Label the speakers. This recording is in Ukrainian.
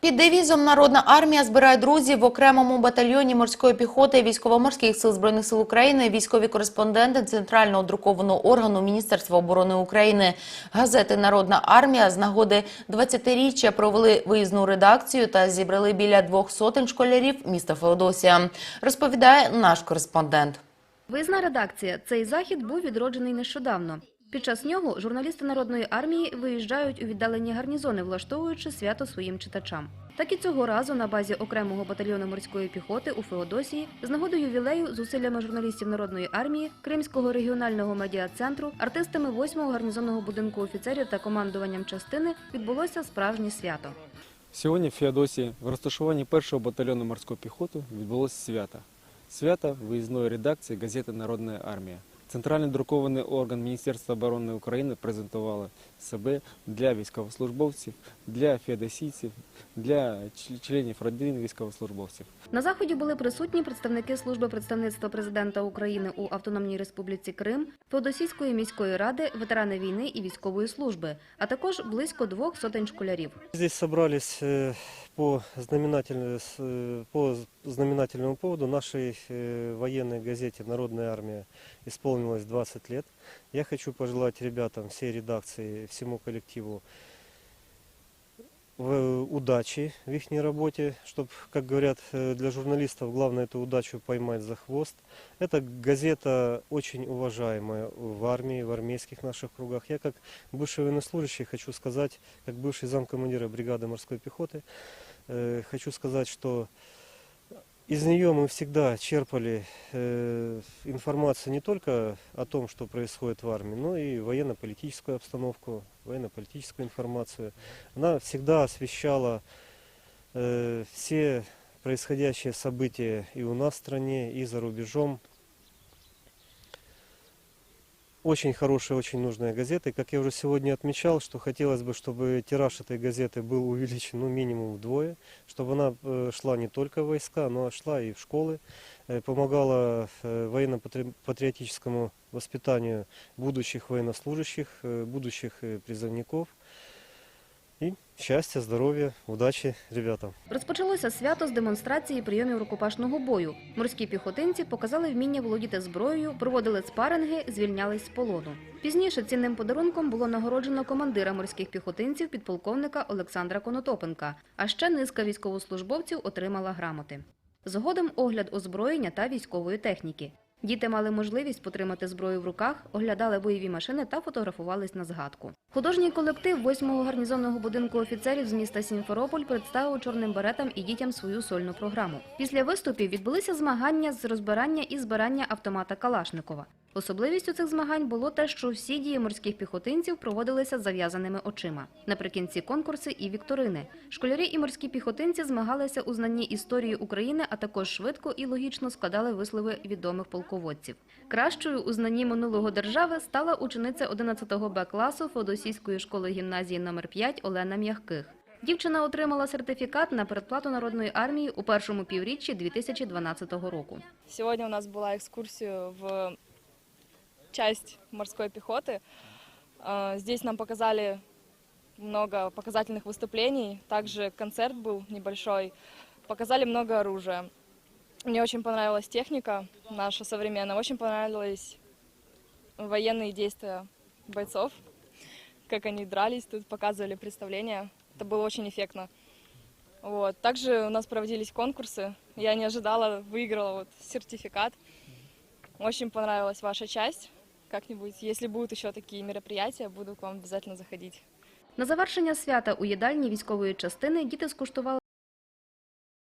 Speaker 1: Під девізом Народна армія збирає друзів в окремому батальйоні морської піхоти військово-морських сил збройних сил України. Військові кореспонденти центрального друкованого органу Міністерства оборони України газети Народна армія з нагоди 20-річчя провели виїзну редакцію та зібрали біля двох сотень школярів міста Феодосія. Розповідає наш кореспондент.
Speaker 2: Виїзна редакція. Цей захід був відроджений нещодавно. Під час нього журналісти Народної армії виїжджають у віддалені гарнізони, влаштовуючи свято своїм читачам. Так і цього разу на базі окремого батальйону морської піхоти у Феодосії з нагоди ювілею зусиллями журналістів Народної армії, Кримського регіонального медіа-центру, артистами 8-го гарнізонного будинку офіцерів та командуванням частини відбулося справжнє свято.
Speaker 3: Сьогодні в Феодосії в розташуванні першого батальйону морської піхоти відбулося свято. Свято виїзної редакції газети Народна армія. Центральний друкований орган Міністерства оборони України презентували себе для військовослужбовців, для феодосійців, для чл- членів родин військовослужбовців.
Speaker 2: На заході були присутні представники служби представництва президента України у Автономній Республіці Крим, Феодосійської міської ради, ветерани війни і військової служби, а також близько двох сотень школярів.
Speaker 4: Здесь собрались э, по, знаменательному, с- э, по знаменательному поводу нашей э, военной газете «Народная армия» исполнилось 20 лет. Я хочу пожелать ребятам, всей редакции, всему коллективу в- удачи в их работе, чтобы, как говорят э, для журналистов, главное эту удачу поймать за хвост. Эта газета очень уважаемая в армии, в армейских наших кругах. Я как бывший военнослужащий хочу сказать, как бывший замкомандира бригады морской пехоты, э, хочу сказать, что из нее мы всегда черпали э, информацию не только о том, что происходит в армии, но и военно-политическую обстановку, военно-политическую информацию. Она всегда освещала э, все происходящие события и у нас в стране, и за рубежом. Очень хорошая, очень нужная газета. И как я уже сегодня отмечал, что хотелось бы, чтобы тираж этой газеты был увеличен ну, минимум вдвое, чтобы она э, шла не только в войска, но шла и в школы, э, помогала э, военно-патриотическому воспитанию будущих военнослужащих, э, будущих э, призывников. И счастья, здоровья, удачи ребятам.
Speaker 2: Розпочалося свято з демонстрації прийомів рукопашного бою. Морські піхотинці показали вміння володіти зброєю, проводили спаринги, звільнялись з полону. Пізніше цінним подарунком було нагороджено командира морських піхотинців підполковника Олександра Конотопенка. А ще низка військовослужбовців отримала грамоти. Згодом огляд озброєння та військової техніки. Діти мали можливість потримати зброю в руках, оглядали бойові машини та фотографувались на згадку. Художній колектив 8-го гарнізонного будинку офіцерів з міста Сімферополь представив чорним беретам і дітям свою сольну програму. Після виступів відбулися змагання з розбирання і збирання автомата Калашникова. Особливістю цих змагань було те, що всі дії морських піхотинців проводилися з зав'язаними очима. Наприкінці конкурси і вікторини. Школярі і морські піхотинці змагалися у знанні історії України, а також швидко і логічно складали вислови відомих полководців. Кращою у знанні минулого держави стала учениця 11 Б класу Феодосійської школи гімназії номер 5 Олена М'ягких. Дівчина отримала сертифікат на передплату Народної армії у першому півріччі 2012 року.
Speaker 5: Сегодня у нас была экскурсия в часть морской пехоты. Э, Здесь нам показали много показательных выступлений. Также концерт был небольшой. Показали много оружия. Мне очень понравилась техника наша современная. Очень понравились военные действия бойцов, как они дрались, тут показывали представления. Это было очень эффектно. Вот. Также у нас проводились конкурсы. Я не ожидала, выиграла вот сертификат. Очень понравилась ваша часть. Как-нибудь, если будут еще такие мероприятия, буду к вам обязательно заходить.
Speaker 2: На завершення свята у їдальні військової частини діти скуштували